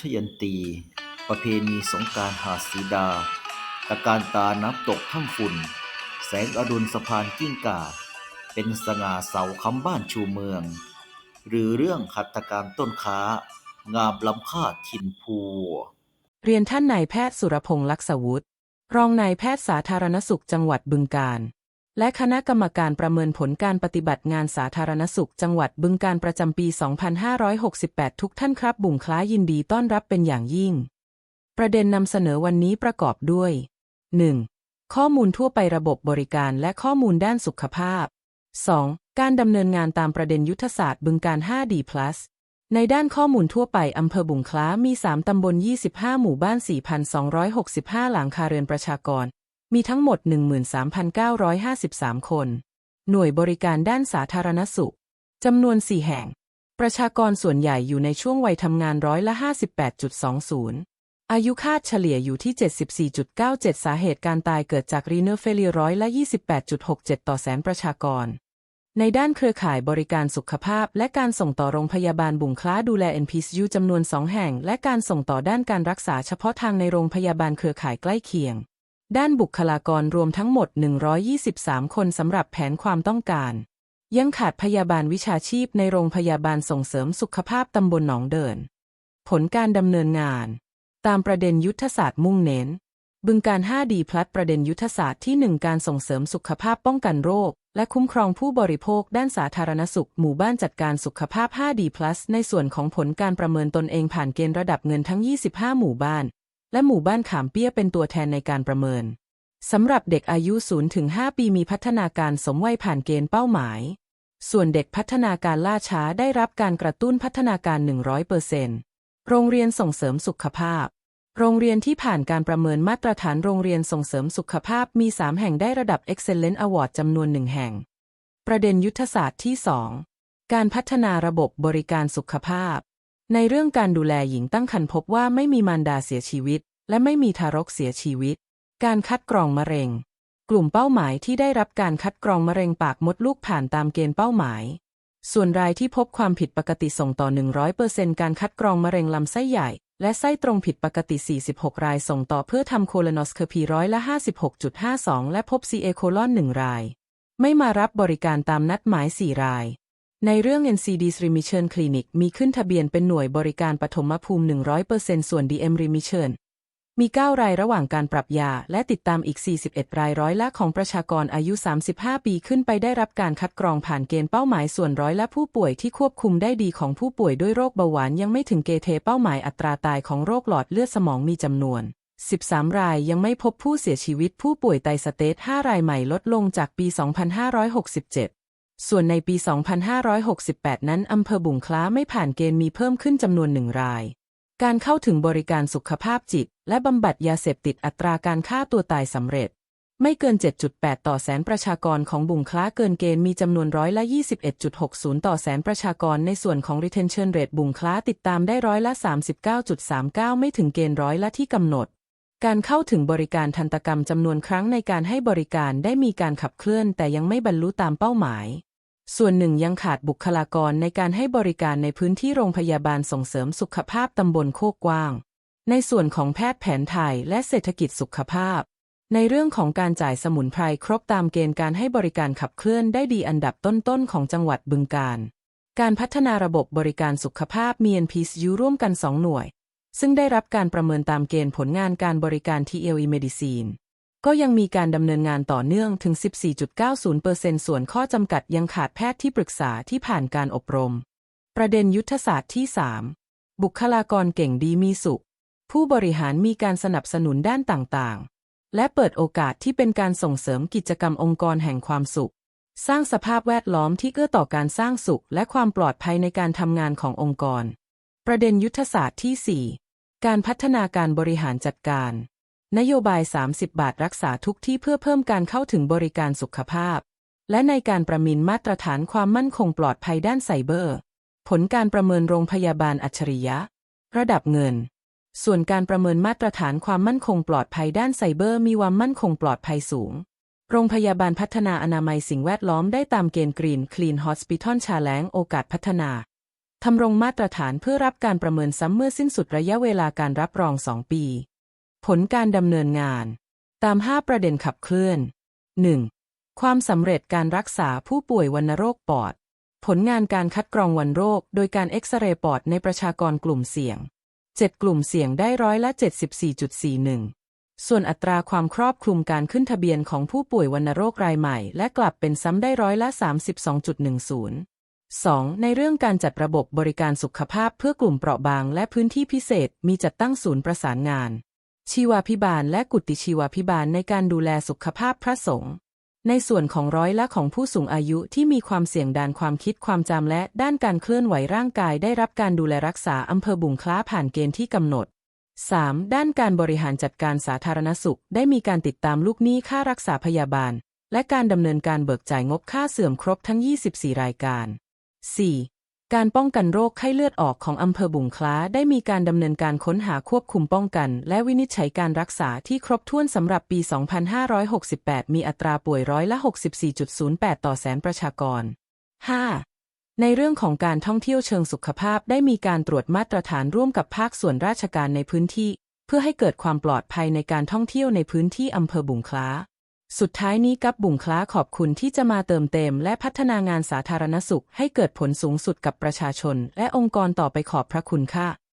ทยันตี ประเพณีสงกานต์หาดสีดา ตะการตาน้ำตกถ้ำฝุ่น แสงอรุณสะพานกิ้งก่า เป็นสง่าเสาคำบ้านชูเมือง หรือเรื่องหัตถการต้นค้า งามล้ำค่าถิ่นภูเรียนท่านนายแพทย์สุรพงษ์ลักษวุฒิรองนายแพทย์สาธารณสุขจังหวัดบึงกาฬ และคณะกรรมการประเมินผลการปฏิบัติงานสาธารณสุขจังหวัดบึงกาฬประจำปี 2568 ทุกท่านครับ บุ่งคล้ายินดีต้อนรับเป็นอย่างยิ่ง ประเด็นนำเสนอวันนี้ประกอบด้วย 1. ข้อมูลทั่วไประบบบริการและข้อมูลด้านสุขภาพ 2. การดำเนินงานตามประเด็นยุทธศาสตร์บึงการ 5D+ ในด้านข้อมูลทั่วไปอำเภอบุงคล้ามี 3 ตำบล 25 หมู่บ้าน 4,265 หลังคาเรือนประชากร มีทั้งหมด 13,953 คน หน่วยบริการด้านสาธารณสุข จำนวน 4 แห่ง ประชากรส่วนใหญ่อยู่ในช่วงวัยทำงานร้อยละ 58.20 อายุคาดเฉลี่ยอยู่ที่ 74.97 สาเหตุการตายเกิดจากรีเนอร์เฟลีร้อยละ 28.67 ต่อแสนประชากร ในด้านเครือข่ายบริการสุขภาพ และการส่งต่อโรงพยาบาลบุงคล้าดูแล NPCU จำนวน 2 แห่ง และการส่งต่อด้านการรักษาเฉพาะทางในโรงพยาบาลเครือข่ายใกล้เคียง ด้านบุคลากรรวมทั้งหมด 123 คนสำหรับแผนความต้องการ ยังขาดพยาบาลวิชาชีพในโรงพยาบาลส่งเสริมสุขภาพตำบลหนองเดิน ผลการดำเนินงาน ตามประเด็นยุทธศาสตร์มุ่งเน้น บึงการ 5D พลัดประเด็นยุทธศาสตร์ที่ 1 การส่งเสริมสุขภาพป้องกันโรค และคุ้มครองผู้บริโภคด้านสาธารณสุขหมู่บ้านจัดการสุขภาพ 5D+ ในส่วนของผลการประเมินตนเองผ่านเกณฑ์ระดับเงินทั้ง 25 หมู่บ้าน และหมู่บ้านขามเปี้ยเป็นตัวแทนในการประเมินสำหรับเด็กอายุ 0-5 ปีมีพัฒนาการสมวัยผ่านเกณฑ์เป้าหมาย ส่วนเด็กพัฒนาการล่าช้าได้รับการกระตุ้นพัฒนาการ 100%โรงเรียนส่งเสริมสุขภาพ โรงเรียนที่ผ่านการประเมินมาตรฐานโรงเรียนส่งเสริมสุขภาพมี 3 แห่งได้ระดับ Excellent Award จำนวนหนึ่งแห่ง ประเด็นยุทธศาสตร์ที่ 2 การพัฒนาระบบบริการสุขภาพ ในเรื่องการดูแลหญิงตั้งครรภ์พบว่าไม่มีมารดาเสียชีวิต และไม่มีทารกเสียชีวิต การคัดกรองมะเร็ง กลุ่มเป้าหมายที่ได้รับการคัดกรองมะเร็งปากมดลูกผ่านตามเกณฑ์เป้าหมาย ส่วนรายที่พบความผิดปกติส่งต่อ 100%การคัดกรองมะเร็งลำไส้ใหญ่ และไส้ตรงผิดปกติ 46 รายส่งต่อเพื่อทำโคโลนอสเคปีร้อยละ 56.52 และพบ CA โคลอน1ราย ไม่มารับบริการตามนัดหมาย 4 ราย ในเรื่อง NCD Remission Clinic มีขึ้นทะเบียนเป็นหน่วยบริการปฐมภูมิ 100%ส่วน DM Remission มี 9 รายระหว่างการปรับยา และติดตามอีก 41 รายร้อยละของประชากรอายุ 35 ปีขึ้นไปได้รับการคัดกรองผ่านเกณฑ์เป้าหมายส่วนร้อยละผู้ป่วยที่ควบคุมได้ดีของผู้ป่วยด้วยโรคเบาหวานยังไม่ถึงเกเทเป้าหมายอัตราตายของโรคหลอดเลือดสมองมีจำนวน 13 รายยังไม่พบผู้เสียชีวิตผู้ป่วยไตสเตจ5รายใหม่ลดลงจากปี 2567 ส่วนในปี 2568 นั้นอำเภอบุงคล้าไม่ผ่านเกณฑ์มีเพิ่มขึ้นจำนวนหนึ่งราย การเข้าถึงบริการสุขภาพจิต และบำบัดยาเสพติดอัตราการฆ่าตัวตายสำเร็จ ไม่เกิน 7.8 ต่อแสนประชากรของบุงคล้าเกินเกณฑ์มีจำนวนร้อยละ 21.60 ต่อแสนประชากรในส่วนของ retention rate บุงคล้าติดตามได้ร้อยละ 39.39 ไม่ถึงเกณฑ์ร้อยละที่กำหนดการเข้าถึงบริการทันตกรรมจำนวนครั้งในการให้บริการได้มีการขับเคลื่อนแต่ยังไม่บรรลุตามเป้าหมาย ส่วนหนึ่งยังขาดบุคลากรในการให้บริการในพื้นที่โรงพยาบาลส่งเสริมสุขภาพตำบลโคกกว้าง ในส่วนของแพทย์แผนไทยและเศรษฐกิจสุขภาพ ในเรื่องของการจ่ายสมุนไพรครบตามเกณฑ์การให้บริการขับเคลื่อนได้ดีอันดับต้นๆของจังหวัดบึงกาฬการพัฒนาระบบบริการสุขภาพมี NPCU ร่วมกัน 2 หน่วย ซึ่งได้รับการประเมินตามเกณฑ์ผลงานการบริการ TLE Medicine ก็ยังมีการดำเนินงานต่อเนื่องถึง 14.90%ส่วนข้อจำกัดยังขาดแพทย์ที่ปรึกษาที่ผ่านการอบรม ประเด็นยุทธศาสตร์ที่ 3 บุคลากรเก่งดีมีสุข ผู้บริหารมีการสนับสนุนด้านต่างๆ และเปิดโอกาสที่เป็นการส่งเสริมกิจกรรมองค์กรแห่งความสุข สร้างสภาพแวดล้อมที่เอื้อต่อการสร้างสุข และความปลอดภัยในการทำงานขององค์กร ประเด็นยุทธศาสตร์ที่ 4 การพัฒนาการบริหารจัดการ นโยบาย 30 บาทรักษาทุกที่เพื่อเพิ่มการเข้าถึงบริการสุขภาพ และในการประมินมาตรฐานความมั่นคงปลอดภัยด้านไซเบอร์ ผลการประเมินโรงพยาบาลอัจฉริยะ ระดับเงิน ส่วนการประเมินมาตรฐานความมั่นคงปลอดภัยด้านไซเบอร์ มีความมั่นคงปลอดภัยสูง โรงพยาบาลพัฒนาอนามัยสิ่งแวดล้อมได้ตามเกณฑ์กรีนคลีนฮอสปิทอลชาแลงโอกาสพัฒนาทำรงมาตรฐานเพื่อรับการประเมินซ้ำเมื่อสิ้นสุดระยะเวลาการรับรอง 2 ปี ผลการดำเนินงาน ตาม 5 ประเด็นขับเคลื่อน 1. ความสำเร็จการรักษาผู้ป่วยวัณโรคปอด ผลงานการคัดกรองวันโรค โดยการเอ็กซเรย์ปอดในประชากรกลุ่มเสี่ยง 7 กลุ่มเสี่ยงได้ร้อยละ 74.41 ส่วนอัตราความครอบคลุมการขึ้นทะเบียนของผู้ป่วยวัณโรครายใหม่ และกลับเป็นซ้ำได้ร้อยละ 32.10 2. ในเรื่องการจัดระบบบริการสุขภาพเพื่อกลุ่มเปราะบางและพื้นที่พิเศษมีจัดตั้งศูนย์ประสานงาน ชีวาพิบาลและกุติชีวาพิบาลในการดูแลสุขภาพพระสงฆ์ในส่วนของร้อยละของผู้สูงอายุที่มีความเสี่ยงด้านความคิดความจำและด้านการเคลื่อนไหวร่างกายได้รับการดูแลรักษาอำเภอบุงคล้าผ่านเกณฑ์ที่กำหนด 3. ด้านการบริหารจัดการสาธารณสุข ได้มีการติดตามลูกหนี้ค่ารักษาพยาบาล และการดำเนินการเบิกจ่ายงบค่าเสื่อมครบทั้ง 24 รายการ 4. การป้องกันโรคไข้เลือดออกของอำเภอบุงคล้าได้มีการดำเนินการค้นหาควบคุมป้องกัน และวินิจฉัยการรักษาที่ครบถ้วนสำหรับปี 2568 มีอัตราป่วยร้อยละ 64.08 ต่อแสนประชากร 5. ในเรื่องของการท่องเที่ยวเชิงสุขภาพได้มีการตรวจมาตรฐานร่วมกับภาคส่วนราชการในพื้นที่ เพื่อให้เกิดความปลอดภัยในการท่องเที่ยวในพื้นที่อำเภอบุงคล้า สุดท้ายนี้กับบุงคล้าขอบคุณที่จะมาเติมเต็ม และพัฒนางานสาธารณสุขให้เกิดผลสูงสุดกับประชาชน และองค์กรต่อไปขอบพระคุณค่ะ